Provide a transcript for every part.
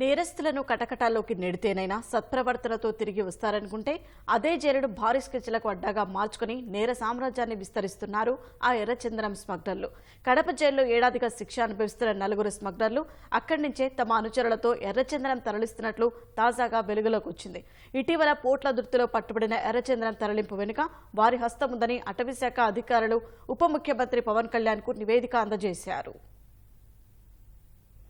నేరస్తులను కటకటాల్లోకి నెడితేనైనా సత్ప్రవర్తనతో తిరిగి వస్తారనుకుంటే అదే జైలును భారీ స్కెచ్లకు అడ్డాగా మార్చుకుని నేర సామ్రాజ్యాన్ని విస్తరిస్తున్నారు ఆ ఎర్రచందనం స్మగ్లర్లు. కడప జైల్లో ఏడాదిగా శిక్ష అనుభవిస్తున్న నలుగురు స్మగ్లర్లు అక్కడి నుంచే తమ అనుచరులతో ఎర్రచందనం తరలిస్తున్నట్లు తాజాగా వెలుగులోకి వచ్చింది. ఇటీవల పోట్ల దుర్తిలో పట్టుబడిన ఎర్రచందనం తరలింపు వెనుక వారి హస్తముందని అటవీశాఖ అధికారులు ఉప ముఖ్యమంత్రి పవన్ కళ్యాణ్కు నివేదిక అందజేశారు.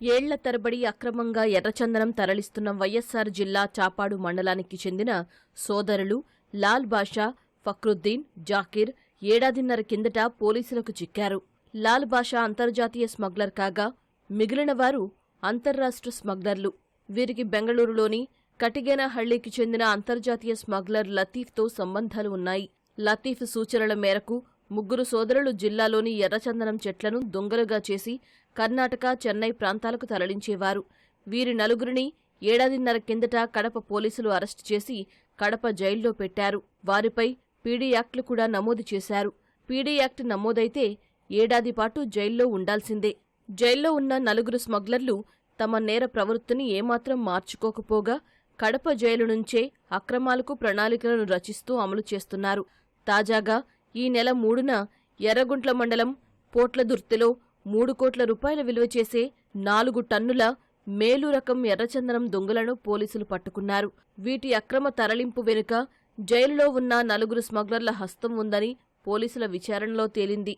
ఏళ్ళ తరబడి అక్రమంగా ఎర్రచందనం తరలిస్తున్న వైఎస్సార్ జిల్లా చాపాడు మండలానికి చెందిన సోదరులు లాల్ బాషా ఫక్రుద్దీన్ జాకీర్ ఏడాదిన్నర కిందట పోలీసులకు చిక్కారు. లాల్ బాషా అంతర్జాతీయ స్మగ్లర్ కాగా మిగిలిన వారు అంతర్రాష్ట్ర స్మగ్లర్లు. వీరికి బెంగళూరులోని కటిగేనహళ్ళికి చెందిన అంతర్జాతీయ స్మగ్లర్ లతీఫ్తో సంబంధాలు ఉన్నాయి. లతీఫ్ సూచనల మేరకు ముగ్గురు సోదరులు జిల్లాలోని ఎర్రచందనం చెట్లను దొంగలుగా చేసి కర్ణాటక చెన్నై ప్రాంతాలకు తరలించేవారు. వీరి నలుగురిని ఏడాదిన్నర కిందట కడప పోలీసులు అరెస్టు చేసి కడప జైల్లో పెట్టారు. వారిపై పీడీ యాక్ట్లు కూడా నమోదు చేశారు. పీడీ యాక్ట్ నమోదైతే ఏడాది పాటు జైల్లో ఉండాల్సిందే. జైల్లో ఉన్న నలుగురు స్మగ్లర్లు తమ నేర ప్రవృత్తిని ఏమాత్రం మార్చుకోకపోగా కడప జైలు నుంచే అక్రమాలకు ప్రణాళికలను రచిస్తూ అమలు చేస్తున్నారు. తాజాగా ఈ నెల మూడున ఎర్రగుంట్ల మండలం పోట్లదుర్తిలో మూడు కోట్ల రూపాయల విలువ చేసే నాలుగు టన్నుల మేలు రకం ఎర్రచందనం దొంగలను పోలీసులు పట్టుకున్నారు. వీటి అక్రమ తరలింపు వెనుక జైలులో ఉన్న నలుగురు స్మగ్లర్ల హస్తం ఉందని పోలీసుల విచారణలో తేలింది.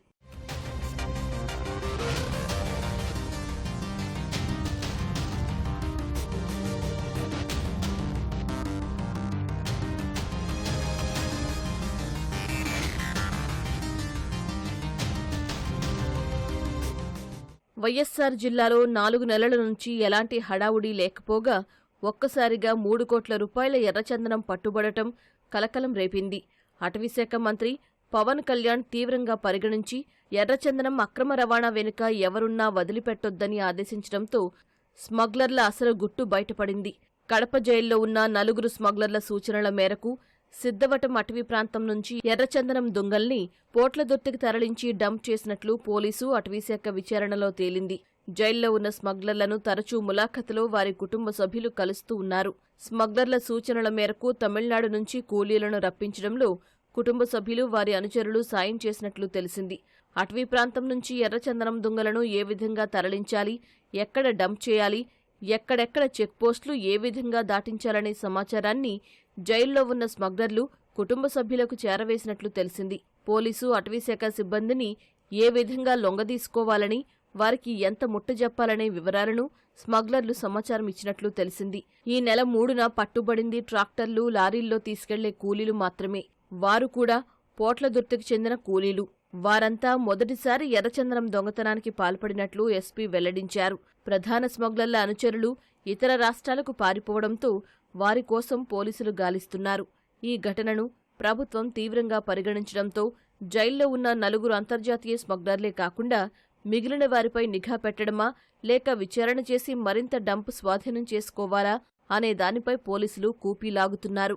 వైఎస్సార్ జిల్లాలో నాలుగు నెలల నుంచి ఎలాంటి హడావుడి లేకపోగా ఒక్కసారిగా మూడు కోట్ల రూపాయల ఎర్రచందనం పట్టుబడటం కలకలం రేపింది. అటవీశాఖ మంత్రి పవన్ కళ్యాణ్ తీవ్రంగా పరిగణించి ఎర్రచందనం అక్రమ రవాణా వెనుక ఎవరున్నా వదిలిపెట్టొద్దని ఆదేశించడంతో స్మగ్లర్ల అసలు గుట్టు బయటపడింది. కడప జైల్లో ఉన్న నలుగురు స్మగ్లర్ల సూచనల మేరకు సిద్ధవటం అటవీ ప్రాంతం నుంచి ఎర్రచందనం దొంగల్ని పోట్ల దొత్తికి తరలించి డంప్ చేసినట్లు పోలీసు అటవీశాఖ విచారణలో తేలింది. జైల్లో ఉన్న స్మగ్లర్లను తరచూ ములాఖతులో వారి కుటుంబ సభ్యులు కలుస్తూ ఉన్నారు. స్మగ్లర్ల సూచనల మేరకు తమిళనాడు నుంచి కూలీలను రప్పించడంలో కుటుంబ సభ్యులు వారి అనుచరులు సాయం చేసినట్లు తెలిసింది. అటవీ ప్రాంతం నుంచి ఎర్రచందనం దొంగలను ఏ విధంగా తరలించాలి? ఎక్కడ డంప్ చేయాలి? ఎక్కడెక్కడ చెక్పోస్టులు ఏ విధంగా దాటించాలనే సమాచారాన్ని జైల్లో ఉన్న స్మగ్లర్లు కుటుంబ సభ్యులకు చేరవేసినట్లు తెలిసింది. పోలీసు అటవీశాఖ సిబ్బందిని ఏ విధంగా లొంగదీసుకోవాలని వారికి ఎంత ముట్టజెప్పాలనే వివరాలను స్మగ్లర్లు సమాచారం ఇచ్చినట్లు తెలిసింది. ఈ నెల మూడున పట్టుబడింది ట్రాక్టర్లు లారీల్లో తీసుకెళ్ళే కూలీలు మాత్రమే. వారు కూడా పోట్ల దుర్తికి చెందిన కూలీలు. వారంతా మొదటిసారి ఎర్రచందనం దొంగతనానికి పాల్పడినట్లు ఎస్పీ వెల్లడించారు. ప్రధాన స్మగ్లర్ల అనుచరులు ఇతర రాష్ట్రాలకు పారిపోవడంతో వారి కోసం పోలీసులు గాలిస్తున్నారు. ఈ ఘటనను ప్రభుత్వం తీవ్రంగా పరిగణించడంతో జైల్లో ఉన్న నలుగురు అంతర్జాతీయ స్మగ్లర్లే కాకుండా మిగిలిన వారిపై నిఘా పెట్టడమా లేక విచారణ చేసి మరింత డంప్ స్వాధీనం చేసుకోవాలా అనే దానిపై పోలీసులు కూపీలాగుతున్నారు